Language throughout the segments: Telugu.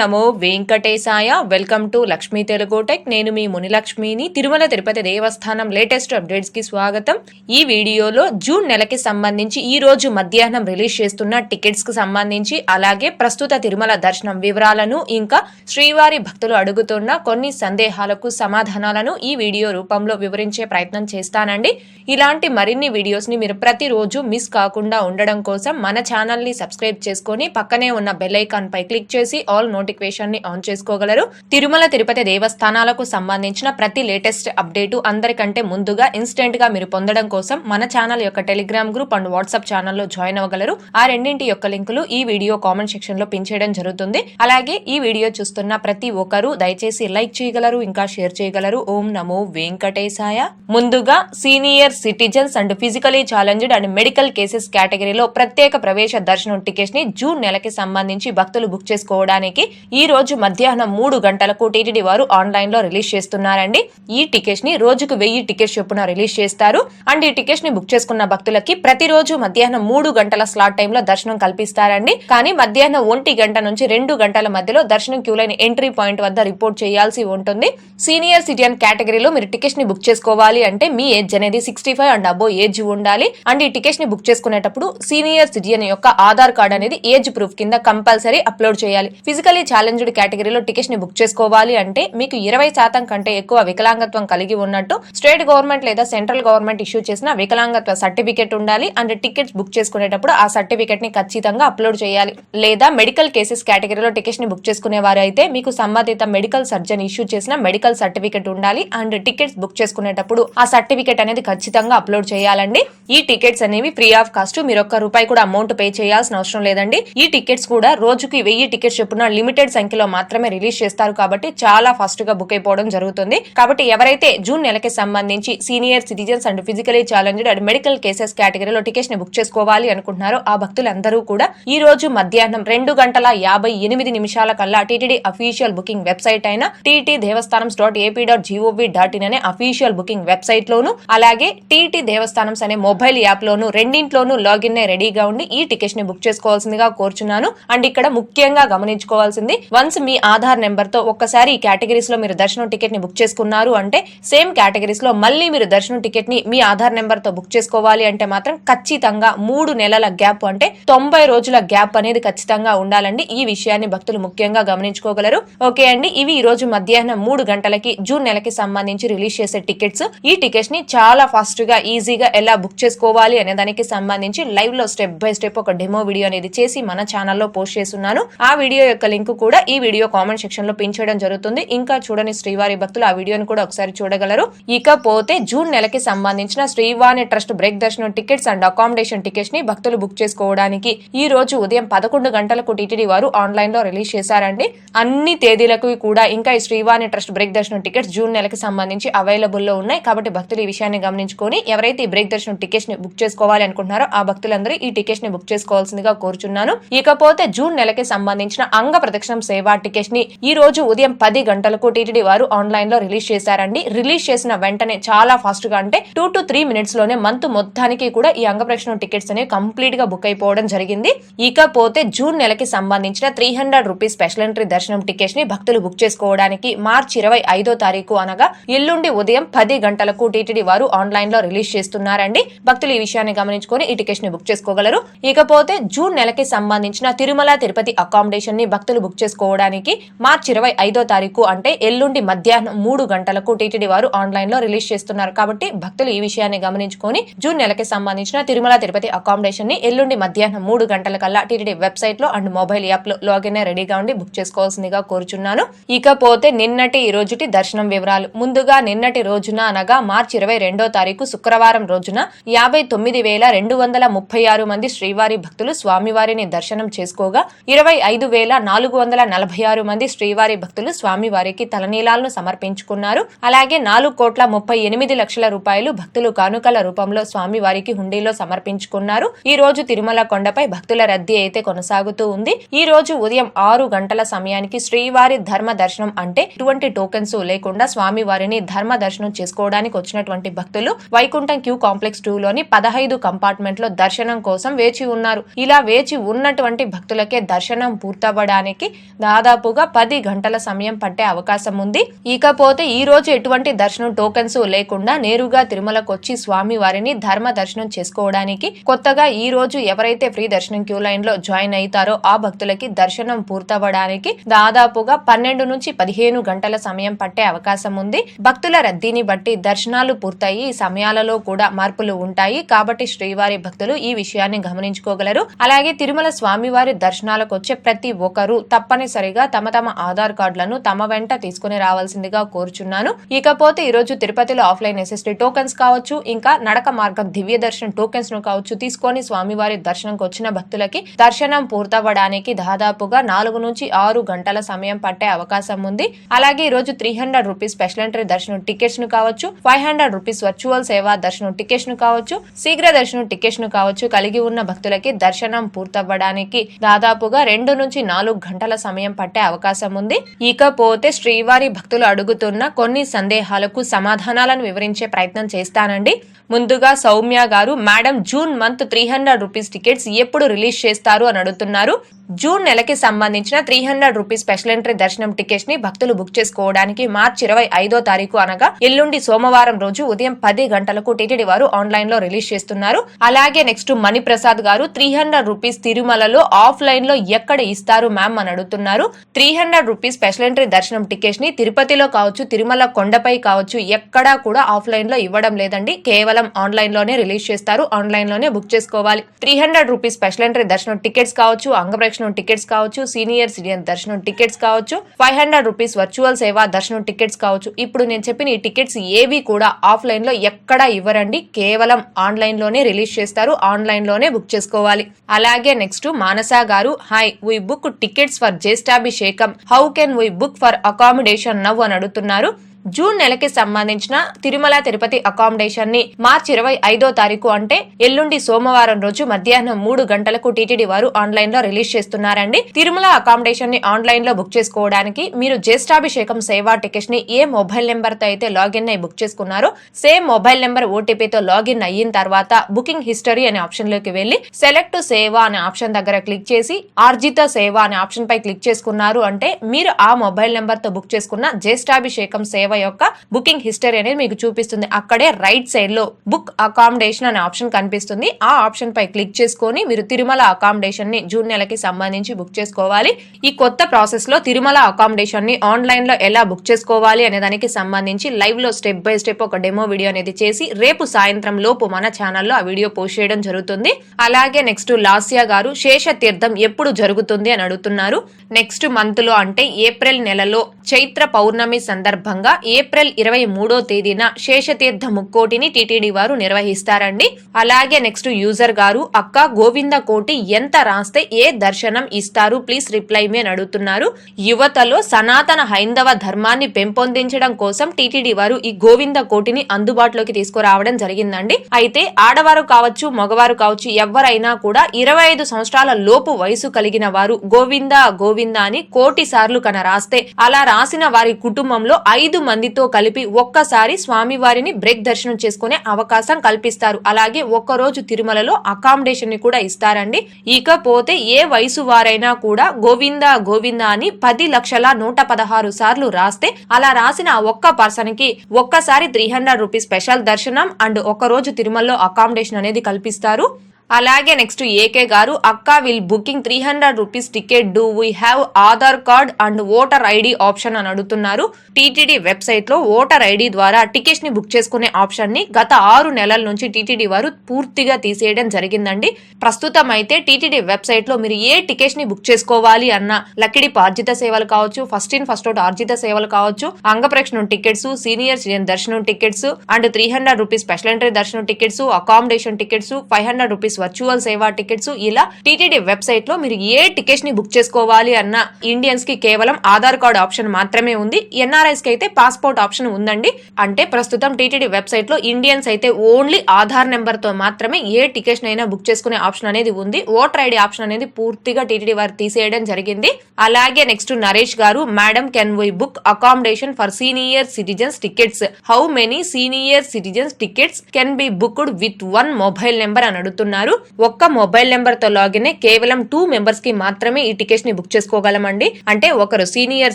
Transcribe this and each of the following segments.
Namo Venkatesaya. Welcome to Lakshmi Telugu tech నేను మీ మునిలక్ష్మిని. తిరుమల తిరుపతి దేవస్థానం లేటెస్ట్ అప్డేట్స్కి స్వాగతం. ఈ వీడియోలో జూన్ నెలకి సంబంధించి ఈ రోజు మధ్యాహ్నం రిలీజ్ చేస్తున్న టికెట్స్కి సంబంధించి అలాగే ప్రస్తుత తిరుమల దర్శనం వివరాలను ఇంకా శ్రీవారి భక్తులు అడుగుతున్న కొన్ని సందేహాలకు సమాధానాలను ఈ వీడియో రూపంలో వివరించే ప్రయత్నం చేస్తానండి. ఇలాంటి మరిన్ని వీడియోస్ని మీరు ప్రతిరోజు మిస్ కాకుండా ఉండడం కోసం మన ఛానల్ని సబ్స్క్రైబ్ చేసుకొని పక్కనే ఉన్న బెల్ ఐకాన్ పై క్లిక్ చేసి ఆల్ నోటి ని ఆన్ చేసుకోగలరు. తిరుమల తిరుపతి దేవస్థానాలకు సంబంధించిన ప్రతి లేటెస్ట్ అప్డేటు అందరికంటే ముందుగా ఇన్స్టెంట్గా మీరు పొందడం కోసం మన ఛానల్ యొక్క టెలిగ్రామ్ గ్రూప్ అండ్ వాట్సాప్ ఛానల్లో జాయిన్ అవ్వగలరు. ఆ రెండింటి యొక్క లింకులు ఈ వీడియో కామెంట్ సెక్షన్లో పిన్ చేయడం జరుగుతుంది. అలాగే ఈ వీడియో చూస్తున్న ప్రతి ఒక్కరూ దయచేసి లైక్ చేయగలరు ఇంకా షేర్ చేయగలరు. ఓం నమో వెంకటేశాయ. ముందుగా senior citizens and physically challenged and medical cases కేటగిరీలో ప్రత్యేక ప్రవేశ దర్శనం టికెట్స్ని జూన్ నెలకి సంబంధించి భక్తులు బుక్ చేసుకోవడానికి ఈ రోజు మధ్యాహ్నం మూడు గంటలకు టీటీడీ వారు ఆన్లైన్లో రిలీజ్ చేస్తున్నారండి. ఈ టికెట్స్ని రోజుకు వెయ్యి టికెట్స్ చొప్పున రిలీజ్ చేస్తారు. అండ్ ఈ టికెట్స్ని బుక్ చేసుకున్న భక్తులకి ప్రతిరోజు మధ్యాహ్నం మూడు గంటల స్లాట్ టైంలో దర్శనం కల్పిస్తారండి. కానీ మధ్యాహ్నం ఒంటి గంట నుంచి రెండు గంటల మధ్యలో దర్శనం క్యూ లైన్ ఎంట్రీ పాయింట్ వద్ద రిపోర్ట్ చేయాల్సి ఉంటుంది. సీనియర్ సిటిజన్ కేటగిరీలో మీరు టికెట్స్ని బుక్ చేసుకోవాలి అంటే మీ ఏజ్ అనేది sixty five and above age ఉండాలి. అండ్ ఈ టికెట్స్ని బుక్ చేసుకునేటప్పుడు సీనియర్ సిటిజన్ యొక్క ఆధార్ కార్డ్ అనేది ఏజ్ ప్రూఫ్ కింద కంపల్సరీ అప్లోడ్ చేయాలి. ఫిజికలీ ఛాలెంజ్డ్ కేటగిరీలో టికెట్స్ని బుక్ చేసుకోవాలి అంటే మీకు ఇరవై శాతం కంటే ఎక్కువ వికలాంగత్వం కలిగి ఉన్నట్టు స్టేట్ గవర్నమెంట్ లేదా సెంట్రల్ గవర్నమెంట్ ఇష్యూ చేసిన వికలాంగత్వ సర్టిఫికేట్ ఉండాలి. అండ్ టికెట్స్ బుక్ చేసుకునేటప్పుడు ఆ సర్టిఫికేట్ని ఖచ్చితంగా అప్లోడ్ చేయాలి. లేదా మెడికల్ కేసెస్ కేటగిరీలో టికెట్స్ని బుక్ చేసుకునే వారు అయితే మీకు సంబంధిత మెడికల్ సర్జన్ ఇష్యూ చేసిన మెడికల్ సర్టిఫికేట్ ఉండాలి. అండ్ టికెట్స్ బుక్ చేసుకునేటప్పుడు ఆ సర్టిఫికేట్ అనేది ఖచ్చితంగా అప్లోడ్ చేయాలండి. ఈ టికెట్స్ అనేవి ఫ్రీ ఆఫ్ కాస్ట్ మీరు ఒక్క రూపాయి కూడా అమౌంట్ పే చేయాల్సిన అవసరం లేదండి. ఈ టికెట్స్ కూడా రోజుకి వెయ్యి టికెట్స్ చొప్పున లిమిటెడ్ సంఖ్యలో మాత్రమే రిలీజ్ చేస్తారు కాబట్టి చాలా ఫాస్ట్గా బుక్ అయిపోవడం జరుగుతుంది. కాబట్టి ఎవరైతే జూన్ నెలకి సంబంధించి senior citizens and physically challenged and medical cases కేటగిరీలో టికెట్స్ని బుక్ చేసుకోవాలి అనుకుంటున్నారో ఆ భక్తులందరూ కూడా ఈ రోజు మధ్యాహ్నం రెండు గంటల యాభై ఎనిమిది నిమిషాల కల్లా టీటీడీ అఫీషియల్ బుకింగ్ వెబ్సైట్ అయిన TT Devasthanam dot AP dot GOV dot in అనే అఫీషియల్ బుకింగ్ వెబ్సైట్ లోను అలాగే టీటీ దేవస్థానం అనే మొబైల్ యాప్ లోను రెండింట్లోనూ లాగిన్ రెడీగా ఉండి ఈ టికెట్స్ని బుక్ చేసుకోవాల్సిందిగా కోరుచున్నాను. అండ్ ఇక్కడ ముఖ్యంగా గమనించుకోవాల్సింది వన్స్ మీ ఆధార్ నెంబర్తో ఒక్కసారి ఈ కేటగిరీస్లో మీరు దర్శనం టికెట్ని బుక్ చేసుకున్నారు అంటే సేమ్ కేటగిరీస్లో మళ్ళీ మీరు దర్శనం టికెట్ని మీ ఆధార్ నెంబర్తో బుక్ చేసుకోవాలి అంటే మాత్రం ఖచ్చితంగా మూడు నెలల గ్యాప్ అంటే తొంభై రోజుల గ్యాప్ అనేది ఖచ్చితంగా ఉండాలండి. ఈ విషయాన్ని భక్తులు ముఖ్యంగా గమనించుకోగలరు. ఓకే అండి ఇవి ఈ రోజు మధ్యాహ్నం మూడు గంటలకి జూన్ నెలకి సంబంధించి రిలీజ్ చేసే టికెట్స్. ఈ టికెట్స్ని చాలా ఫాస్ట్గా ఈజీగా ఎలా బుక్ చేసుకోవాలి అనే దానికి సంబంధించి లైవ్లో స్టెప్ బై స్టెప్ ఒక డెమో వీడియో అనేది చేసి మన ఛానల్లో పోస్ట్ చేస్తున్నాను. ఆ వీడియో యొక్క లింక్ కూడా ఈ వీడియో కామెంట్ సెక్షన్లో పిన్ చేయడం జరుగుతుంది. ఇంకా చూడని శ్రీవారి భక్తులు ఆ వీడియోని కూడా ఒకసారి చూడగలరు. ఇకపోతే జూన్ నెలకి సంబంధించిన శ్రీవాణి ట్రస్ట్ బ్రేక్ దర్శనం టికెట్స్ అండ్ అకామిడేషన్ టికెట్స్ని భక్తులు బుక్ చేసుకోవడానికి ఈ రోజు ఉదయం పదకొండు గంటలకు టీటీడీ వారు ఆన్లైన్లో రిలీజ్ చేశారండి. అన్ని తేదీలకు కూడా ఇంకా ఈ శ్రీవాణి ట్రస్ట్ బ్రేక్ దర్శనం టికెట్స్ జూన్ నెలకి సంబంధించి అవైలబుల్లో ఉన్నాయి. కాబట్టి భక్తులు ఈ విషయాన్ని గమనించుకొని ఎవరైతే ఈ బ్రేక్ దర్శనం టికెట్స్ని బుక్ చేసుకోవాలి అనుకుంటున్నారో ఆ భక్తులందరూ ఈ టికెట్స్ని బుక్ చేసుకోవాల్సిందిగా కోరుచున్నాను. ఇకపోతే జూన్ నెలకి సంబంధించిన అంగ ప్రదక్షిణం సేవా టికెట్స్ని ఈ రోజు ఉదయం పది గంటలకు టీటీడీ వారు ఆన్లైన్లో రిలీజ్ చేశారండి. రిలీజ్ చేసిన వెంటనే చాలా ఫాస్ట్గా అంటే టూ టు త్రీ మినిట్స్లోనే మంత్ మొత్తానికి కూడా ఈ అంగ ప్రదక్షిణం టికెట్స్ అనేవి కంప్లీట్గా బుక్ అయిపోవడం జరిగింది. ఇకపోతే జూన్ నెలకి సంబంధించిన three hundred rupees special entry దర్శనం టికెట్స్ని భక్తులు బుక్ చేసుకోవడానికి మార్చి ఇరవై ఐదో తారీఖు అనగా ఎల్లుండి ఉదయం పది గంటలకు టీటీడీ వారు ఆన్లైన్లో రిలీజ్ చేస్తున్నారండి. భక్తులు ఈ విషయాన్ని గమనించుకొని ఈ టికెట్స్ని బుక్ చేసుకోగలరు. ఇకపోతే జూన్ నెలకి సంబంధించిన తిరుమల తిరుపతి అకామిడేషన్ని భక్తులు బుక్ బుక్ చేసుకోవడానికి మార్చి ఇరవై ఐదో తారీఖు అంటే ఎల్లుండి మధ్యాహ్నం మూడు గంటలకు టీటీడీ వారు ఆన్లైన్లో రిలీజ్ చేస్తున్నారు. కాబట్టి భక్తులు ఈ విషయాన్ని గమనించుకొని జూన్ నెలకి సంబంధించిన తిరుమల తిరుపతి అకామిడేషన్ని ఎల్లుండి మధ్యాహ్నం మూడు గంటల కల్లా టీటీడీ వెబ్సైట్లో అండ్ మొబైల్ యాప్లో లాగిన్ రెడీగా ఉండి బుక్ చేసుకోవాల్సిందిగా కోరుచున్నాను. ఇకపోతే నిన్నటి ఈ రోజుటి దర్శనం వివరాలు. ముందుగా నిన్నటి రోజున అనగా మార్చి ఇరవై రెండో తారీఖు శుక్రవారం రోజున యాభై తొమ్మిది వేల రెండు వందల ముప్పై ఆరు మంది శ్రీవారి భక్తులు స్వామివారిని దర్శనం చేసుకోగా ఇరవై ఐదు వేల నాలుగు వందల నలభై ఆరు మంది శ్రీవారి భక్తులు స్వామివారికి తలనీలాలను సమర్పించుకున్నారు. అలాగే నాలుగు కోట్ల ముప్పై ఎనిమిది లక్షల రూపాయలు భక్తులు కానుకల రూపంలో స్వామివారికి హుండీలో సమర్పించుకున్నారు. ఈ రోజు తిరుమల కొండపై భక్తుల రద్దీ అయితే కొనసాగుతూ ఉంది. ఈ రోజు ఉదయం ఆరు గంటల సమయానికి శ్రీవారి ధర్మ దర్శనం అంటే ఎటువంటి టోకెన్స్ లేకుండా స్వామి వారిని ధర్మ దర్శనం చేసుకోవడానికి వచ్చినటువంటి భక్తులు వైకుంఠం క్యూ కాంప్లెక్స్ టూ లోని పదహైదు కంపార్ట్మెంట్లో దర్శనం కోసం వేచి ఉన్నారు. ఇలా వేచి ఉన్నటువంటి భక్తులకే దర్శనం పూర్తవ్వడానికి దాదాపుగా పది గంటల సమయం పట్టే అవకాశం ఉంది. ఇకపోతే ఈ రోజు ఎటువంటి దర్శనం టోకెన్స్ లేకుండా నేరుగా తిరుమలకొచ్చి స్వామి వారిని ధర్మ దర్శనం చేసుకోవడానికి కొత్తగా ఈ రోజు ఎవరైతే ఫ్రీ దర్శనం క్యూ లైన్లో జాయిన్ అవుతారో ఆ భక్తులకి దర్శనం పూర్తవ్వడానికి దాదాపుగా పన్నెండు నుంచి పదిహేను గంటల సమయం పట్టే అవకాశం ఉంది. భక్తుల రద్దీని బట్టి దర్శనాలు పూర్తయి సమయాలలో కూడా మార్పులు ఉంటాయి. కాబట్టి శ్రీవారి భక్తులు ఈ విషయాన్ని గమనించుకోగలరు. అలాగే తిరుమల స్వామివారి దర్శనాలకు వచ్చే ప్రతి ఒక్కరూ తప్పనిసరిగా తమ తమ ఆధార్ కార్డులను తమ వెంట తీసుకుని రావాల్సిందిగా కోరుచున్నాను. ఇకపోతే ఈ రోజు తిరుపతిలో ఆఫ్లైన్ ఎస్ఎస్టీ టోకెన్స్ కావచ్చు ఇంకా నడక మార్గం దివ్య దర్శనం టోకెన్స్ను కావచ్చు తీసుకొని స్వామివారి దర్శనంకి వచ్చిన భక్తులకి దర్శనం పూర్తవ్వడానికి దాదాపుగా నాలుగు నుంచి ఆరు గంటల సమయం పట్టే అవకాశం ఉంది. అలాగే ఈ రోజు three hundred rupees special entry దర్శనం టికెట్స్ను కావచ్చు ఫైవ్ హండ్రెడ్ రూపీస్ వర్చువల్ సేవా దర్శనం టికెట్స్ను కావచ్చు శీఘ్ర దర్శనం టికెట్స్ను కావచ్చు కలిగి ఉన్న భక్తులకి దర్శనం పూర్తవ్వడానికి దాదాపుగా రెండు నుంచి నాలుగు గంటల సమయం పట్టే అవకాశం ఉంది. ఇకపోతే శ్రీవారి భక్తులు అడుగుతున్న కొన్ని సందేహాలకు సమాధానాలను వివరించే ప్రయత్నం చేస్తానండి. ముందుగా సౌమ్య గారు madam June month three hundred rupees tickets ఎప్పుడు రిలీజ్ చేస్తారు? అని అడుగుతున్నారు. జూన్ నెలకి సంబంధించిన three hundred rupees special entry దర్శనం టికెట్స్ని భక్తులు బుక్ చేసుకోవడానికి మార్చి ఇరవై ఐదో తారీఖు అనగా ఎల్లుండి సోమవారం రోజు ఉదయం పది గంటలకు టీటీడీ వారు ఆన్లైన్లో రిలీజ్ చేస్తున్నారు. అలాగే నెక్స్ట్ మణిప్రసాద్ గారు త్రీ హండ్రెడ్ రూపీస్ తిరుమలలో ఆఫ్లైన్లో ఎక్కడ ఇస్తారు మ్యామ్? అని అడుగుతున్నారు. Three hundred rupees special entry దర్శనం టికెట్స్ని తిరుపతిలో కావచ్చు తిరుమల కొండపై కావచ్చు ఎక్కడా కూడా ఆఫ్లైన్లో ఇవ్వడం లేదండి. కేవలం ఆన్లైన్లోనే రిలీజ్ చేస్తారు. ఆన్లైన్లోనే బుక్ చేసుకోవాలి. Three hundred rupees special entry దర్శనం టికెట్స్ కావచ్చు అంగప్రక్షణం టికెట్స్ కావచ్చు సీనియర్ సిటిజన్ దర్శనం టికెట్స్ కావచ్చు ఫైవ్ హండ్రెడ్ రూపీస్ వర్చువల్ సేవా దర్శనం టికెట్స్ కావచ్చు. ఇప్పుడు నేను చెప్పిన ఈ టికెట్స్ ఏవి కూడా ఆఫ్లైన్లో ఎక్కడా ఇవ్వరండి. కేవలం ఆన్లైన్లోనే రిలీజ్ చేస్తారు. ఆన్లైన్లోనే బుక్ చేసుకోవాలి. అలాగే నెక్స్ట్ మానస గారు hi we book tickets for జ్యేష్ఠాభిషేకం how can we book for accommodation now అని అడుగుతున్నారు. జూన్ నెలకి సంబంధించిన తిరుమల తిరుపతి అకామిడేషన్ని మార్చి ఇరవై ఐదో తారీఖు అంటే ఎల్లుండి సోమవారం రోజు మధ్యాహ్నం మూడు గంటలకు టీటీడీ వారు ఆన్లైన్లో రిలీజ్ చేస్తున్నారండి. తిరుమల అకామిడేషన్ని ఆన్లైన్లో బుక్ చేసుకోవడానికి మీరు జ్యేష్ఠాభిషేకం సేవా టికెట్ని ఏ మొబైల్ నెంబర్తో అయితే లాగిన్ అయి బుక్ చేసుకున్నారో సేమ్ మొబైల్ నెంబర్ ఓటీపీతో లాగిన్ అయిన తర్వాత బుకింగ్ హిస్టరీ అనే ఆప్షన్లోకి వెళ్ళి సెలెక్ట్ సేవ అనే ఆప్షన్ దగ్గర క్లిక్ చేసి ఆర్జిత సేవ అనే ఆప్షన్ పై క్లిక్ చేసుకున్నారు అంటే మీరు ఆ మొబైల్ నెంబర్తో బుక్ చేసుకున్న జ్యేష్ఠాభిషేకం సేవ యొక్క బుకింగ్ హిస్టరీ అనేది మీకు చూపిస్తుంది. అక్కడే రైట్ సైడ్లో బుక్ అకామిడేషన్ అనే ఆప్షన్ కనిపిస్తుంది. ఆ ఆప్షన్ పై క్లిక్ చేసుకొని మీరు తిరుమల అకామిడేషన్ని జూన్ నెలకి సంబంధించి బుక్ చేసుకోవాలి. ఈ కొత్త ప్రాసెస్లో తిరుమల అకామిడేషన్ని ఆన్లైన్లో ఎలా బుక్ చేసుకోవాలి అనే దానికి సంబంధించి లైవ్లో స్టెప్ బై స్టెప్ ఒక డెమో వీడియో అనేది చేసి రేపు సాయంత్రం లోపు మన ఛానల్లో ఆ వీడియో పోస్ట్ చేయడం జరుగుతుంది. అలాగే నెక్స్ట్ లాస్యా గారు శేష తీర్థం ఎప్పుడు జరుగుతుంది అని అడుగుతున్నారు. నెక్స్ట్ మంత్లో అంటే ఏప్రిల్ నెలలో చైత్ర పౌర్ణమి సందర్భంగా ఏప్రిల్ ఇరవై మూడో తేదీన శేషతీర్థ ముక్కోటిని టీటీడీ వారు నిర్వహిస్తారండి. అలాగే నెక్స్ట్ యూజర్ గారు అక్క గోవింద కోటి ఎంత రాస్తే ఏ దర్శనం ఇస్తారు? ప్లీజ్ రిప్లై మీ అని అడుగుతున్నారు. యువతలో సనాతన హైందవ ధర్మాన్ని పెంపొందించడం కోసం టీటీడీ వారు ఈ గోవింద కోటిని అందుబాటులోకి తీసుకురావడం జరిగిందండి. అయితే ఆడవారు కావచ్చు మగవారు కావచ్చు ఎవరైనా కూడా ఇరవై ఐదు సంవత్సరాల లోపు వయసు కలిగిన వారు గోవింద గోవింద అని కోటి సార్లు కన రాస్తే అలా రాసిన వారి కుటుంబంలో ఐదు మందితో కలిపి ఒక్కసారి స్వామివారిని బ్రేక్ దర్శనం చేసుకునే అవకాశం కల్పిస్తారు. అలాగే ఒక్క రోజు తిరుమలలో అకామిడేషన్ని కూడా ఇస్తారండి. ఇకపోతే ఏ వయసు వారైనా కూడా గోవింద గోవింద అని పది లక్షల నూట పదహారు సార్లు రాస్తే అలా రాసిన ఆ ఒక్క పర్సన్కి ఒక్కసారి త్రీ హండ్రెడ్ రూపీస్ స్పెషల్ దర్శనం అండ్ ఒక రోజు తిరుమలలో అకామిడేషన్ అనేది కల్పిస్తారు. అలాగే నెక్స్ట్ ఏకే గారు అక్క will booking three hundred rupees ticket do we have Aadhaar card and voter ID option అని అడుగుతున్నారు. టీటీడీ వెబ్సైట్లో ఓటర్ ఐడి ద్వారా టికెట్స్ని బుక్ చేసుకునే ఆప్షన్ని గత ఆరు నెలల నుంచి టీటీడీ వారు పూర్తిగా తీసేయడం జరిగిందండి. ప్రస్తుతం అయితే టీటీడీ వెబ్సైట్లో మీరు ఏ టికెట్స్ని బుక్ చేసుకోవాలి అన్న లక్కిడి ఆర్జిత సేవలు కావచ్చు ఫస్ట్ ఇన్ ఫస్ట్ అవుట్ ఆర్జిత సేవలు కావచ్చు అంగప్రక్షణం టికెట్స్ సీనియర్ సిటిజన్ దర్శనం tickets and three hundred rupees special entry దర్శనం tickets accommodation tickets five hundred rupees virtual సేవా టికెట్స్ ఇలా టీటీడీ వెబ్సైట్లో మీరు ఏ టికెట్స్ని బుక్ చేసుకోవాలి అన్న ఇండియన్స్కి కేవలం ఆధార్ కార్డ్ ఆప్షన్ మాత్రమే ఉంది. ఎన్ఆర్ఐస్కి అయితే పాస్పోర్ట్ ఆప్షన్ ఉందండి. అంటే ప్రస్తుతం టీటీడీ వెబ్సైట్లో ఇండియన్స్ అయితే ఓన్లీ ఆధార్ నెంబర్తో మాత్రమే ఏ టికెట్స్ అయినా బుక్ చేసుకునే ఆప్షన్ అనేది ఉంది. ఓటర్ ఐడి ఆప్షన్ అనేది పూర్తిగా టీటీడీ వారు తీసేయడం జరిగింది. అలాగే నెక్స్ట్ నరేష్ గారు madam can we book accommodation for senior citizens tickets how many senior citizens tickets can be booked with one mobile number అని అడుగుతున్నారు. చేస్తున్నారు ఒక్క మొబైల్ నెంబర్తో లాగిన్ అయి కేవలం టూ మెంబర్స్కి మాత్రమే ఈ టికెట్స్ని బుక్ చేసుకోగలమండి. అంటే ఒకరు సీనియర్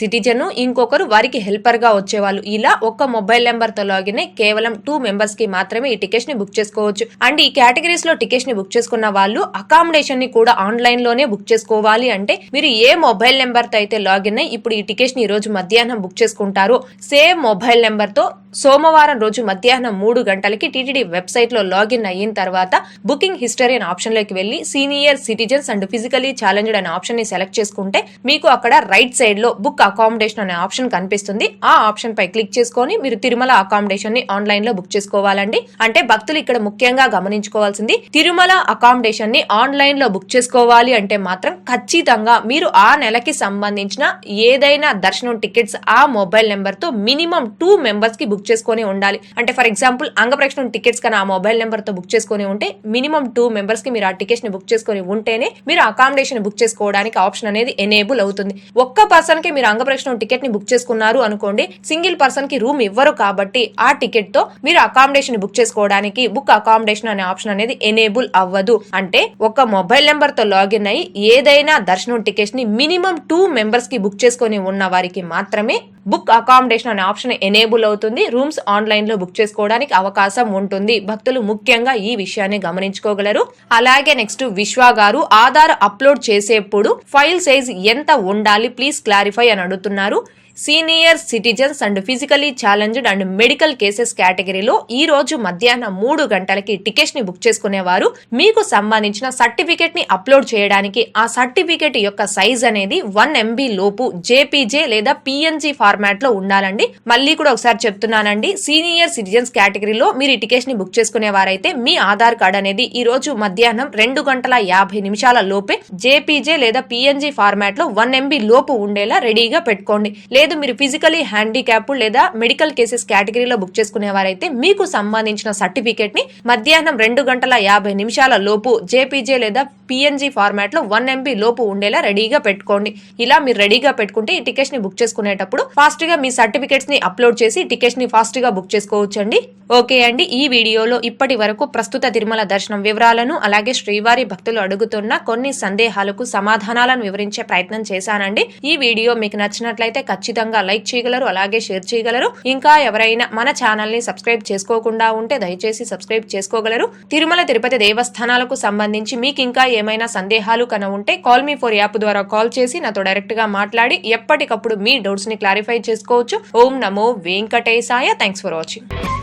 సిటిజన్ ఇంకొకరు వారికి హెల్పర్గా వచ్చేవాళ్ళు. ఇలా ఒక్క మొబైల్ నెంబర్తో లాగిన్ అయి కేవలం టూ మెంబర్స్కి మాత్రమే ఈ టికెట్స్ని బుక్ చేసుకోవచ్చు. అండ్ ఈ కేటగిరీస్లో టికెట్స్ని బుక్ చేసుకున్న వాళ్ళు అకామిడేషన్ని కూడా ఆన్లైన్లోనే బుక్ చేసుకోవాలి అంటే మీరు ఏ మొబైల్ నెంబర్తో అయితే లాగిన్ అయి ఇప్పుడు ఈ టికెట్స్ని ఈ రోజు మధ్యాహ్నం బుక్ చేసుకుంటారో. సేమ్ మొబైల్ నెంబర్తో సోమవారం రోజు మధ్యాహ్నం మూడు గంటలకి టీటీడీ వెబ్సైట్లో లాగిన్ అయిన తర్వాత బుకింగ్ హిస్టరీ అనే ఆప్షన్లోకి వెళ్ళి senior citizens and physically challenged అనే ఆప్షన్ని సెలెక్ట్ చేసుకుంటే మీకు అక్కడ రైట్ సైడ్లో బుక్ అకామిడేషన్ అనే ఆప్షన్ కనిపిస్తుంది. ఆ ఆప్షన్ పై క్లిక్ చేసుకొని మీరు తిరుమల అకామిడేషన్ని ఆన్లైన్లో బుక్ చేసుకోవాలండి. అంటే భక్తులు ఇక్కడ ముఖ్యంగా గమనించుకోవాల్సింది తిరుమల అకామిడేషన్ని ఆన్లైన్లో బుక్ చేసుకోవాలి అంటే మాత్రం ఖచ్చితంగా మీరు ఆ నెలకి సంబంధించిన ఏదైనా దర్శనం టికెట్స్ ఆ మొబైల్ నెంబర్తో మినిమం టూ మెంబర్స్కి బుక్ చేసుకొని ఉండాలి. అంటే ఫర్ ఎగ్జాంపుల్ అంగప్రక్షణం టికెట్స్ కానీ ఆ మొబైల్ నెంబర్తో బుక్ చేసుకొని ఉంటే మినిమం టూ మెంబర్స్కి మీరు ఆ టికెట్స్ని బుక్ చేసుకొని ఉంటేనే మీరు అకామిడేషన్ బుక్ చేసుకోవడానికి ఆప్షన్ అనేది ఎనేబుల్ అవుతుంది. ఒక్క పర్సన్కి మీరు అంగప్రక్షణం టికెట్ని బుక్ చేసుకున్నారు అనుకోండి సింగిల్ పర్సన్కి రూమ్ ఇవ్వరు కాబట్టి ఆ టికెట్తో మీరు అకామిడేషన్ బుక్ చేసుకోవడానికి బుక్ అకామిడేషన్ అనే ఆప్షన్ అనేది ఎనేబుల్ అవ్వదు. అంటే ఒక మొబైల్ నెంబర్తో లాగిన్ అయ్యి ఏదైనా దర్శనం టికెట్స్ని మినిమం టూ మెంబర్స్కి బుక్ చేసుకొని ఉన్న వారికి మాత్రమే బుక్ అకామిడేషన్ అనే ఆప్షన్ ఎనేబుల్ అవుతుంది. రూమ్స్ ఆన్లైన్లో బుక్ చేసుకోవడానికి అవకాశం ఉంటుంది. భక్తులు ముఖ్యంగా ఈ విషయాన్ని గమనించుకోగలరు. అలాగే నెక్స్ట్ విశ్వ గారు ఆధార్ అప్లోడ్ చేసేప్పుడు ఫైల్ సైజ్ ఎంత ఉండాలి? ప్లీజ్ క్లారిఫై అని అడుగుతున్నారు. Senior citizens and physically challenged and medical cases కేటగిరీలో ఈ రోజు మధ్యాహ్నం మూడు గంటలకి టికెట్స్ని బుక్ చేసుకునేవారు. మీకు సంబంధించిన సర్టిఫికేట్ని అప్లోడ్ చేయడానికి ఆ సర్టిఫికేట్ యొక్క సైజ్ అనేది వన్ ఎంబీ లోపు జేపీజే లేదా పిఎన్జీ ఫార్మాట్లో ఉండాలండి. మళ్ళీ కూడా ఒకసారి చెప్తున్నానండి సీనియర్ సిటిజన్స్ కేటగిరీలో మీరు ఈ టికెట్స్ని బుక్ చేసుకునేవారైతే మీ ఆధార్ కార్డ్ అనేది ఈ రోజు మధ్యాహ్నం రెండు గంటల యాభై నిమిషాల లోపే జేపీజే లేదా పిఎన్జీ ఫార్మాట్లో వన్ ఎంబీ లోపు ఉండేలా రెడీగా పెట్టుకోండి. లేదు మీరు ఫిజికలీ హ్యాండిక్యాప్ లేదా మెడికల్ కేసెస్ కేటగిరీలో బుక్ చేసుకునేవారైతే మీకు సంబంధించిన సర్టిఫికేట్ని మధ్యాహ్నం రెండు గంటల యాభై నిమిషాల లోపు జేపీజే లేదా పిఎన్జీ ఫార్మాట్లో వన్ ఎంబీ లోపు ఉండేలా రెడీగా పెట్టుకోండి. ఇలా మీరు రెడీగా పెట్టుకుంటే ఈ టికెట్స్ని బుక్ చేసుకునేటప్పుడు ఫాస్ట్గా మీ సర్టిఫికేట్స్ని అప్లోడ్ చేసి టికెట్స్ని ఫాస్ట్గా బుక్ చేసుకోవచ్చండి. ఓకే అండి ఈ వీడియోలో ఇప్పటి వరకు ప్రస్తుత తిరుమల దర్శనం వివరాలను అలాగే శ్రీవారి భక్తులు అడుగుతున్న కొన్ని సందేహాలకు సమాధానాలను వివరించే ప్రయత్నం చేశానండి. ఈ వీడియో మీకు నచ్చినట్లయితే ఖచ్చితంగా ఖచ్చితంగా లైక్ చేయగలరు అలాగే షేర్ చేయగలరు. ఇంకా ఎవరైనా మన ఛానల్ని సబ్స్క్రైబ్ చేసుకోకుండా ఉంటే దయచేసి సబ్స్క్రైబ్ చేసుకోగలరు. తిరుమల తిరుపతి దేవస్థానాలకు సంబంధించి మీకు ఇంకా ఏమైనా సందేహాలు కన ఉంటే కాల్ మీ ఫోర్ యాప్ ద్వారా కాల్ చేసి నాతో డైరెక్ట్గా మాట్లాడి ఎప్పటికప్పుడు మీ డౌట్స్ని క్లారిఫై చేసుకోవచ్చు. ఓం నమో వెంకటేశాయ. Thanks for watching